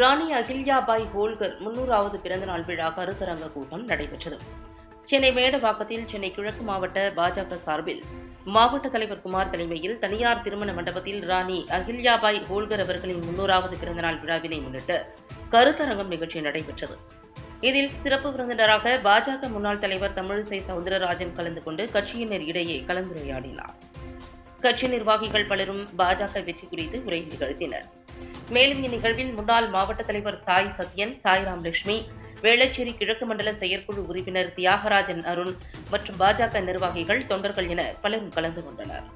ராணி அகில்யாபாய் ஹோல்கர் முன்னூறாவது பிறந்தநாள் விழா கருத்தரங்க கூட்டம் நடைபெற்றது. சென்னை மேடவாக்கத்தில் சென்னை கிழக்கு மாவட்ட பாஜக சார்பில் மாவட்ட தலைவர் குமார் தலைமையில் தனியார் திருமண மண்டபத்தில் ராணி அகில்யாபாய் ஹோல்கர் அவர்களின் முன்னூறாவது பிறந்தநாள் விழாவினை முன்னிட்டு கருத்தரங்கம் நிகழ்ச்சி நடைபெற்றது. இதில் சிறப்பு விருந்தினராக பாஜக முன்னாள் தலைவர் தமிழிசை சவுந்தரராஜன் கலந்து கொண்டு கட்சியினர் இடையே கலந்துரையாடினார். கட்சி நிர்வாகிகள் பலரும் பாஜக வெற்றி குறித்து உரை நிகழ்த்தினர். மேலும் இந்நிகழ்வில் முன்னாள் மாவட்ட தலைவர் சாய் சத்யன் சாய்ராம் லட்சுமி வேளச்சேரி கிழக்கு மண்டல செயற்குழு உறுப்பினர் தியாகராஜன் அருண் மற்றும் பாஜக நிர்வாகிகள் தொண்டர்கள் என பலரும் கலந்து கொண்டனர்.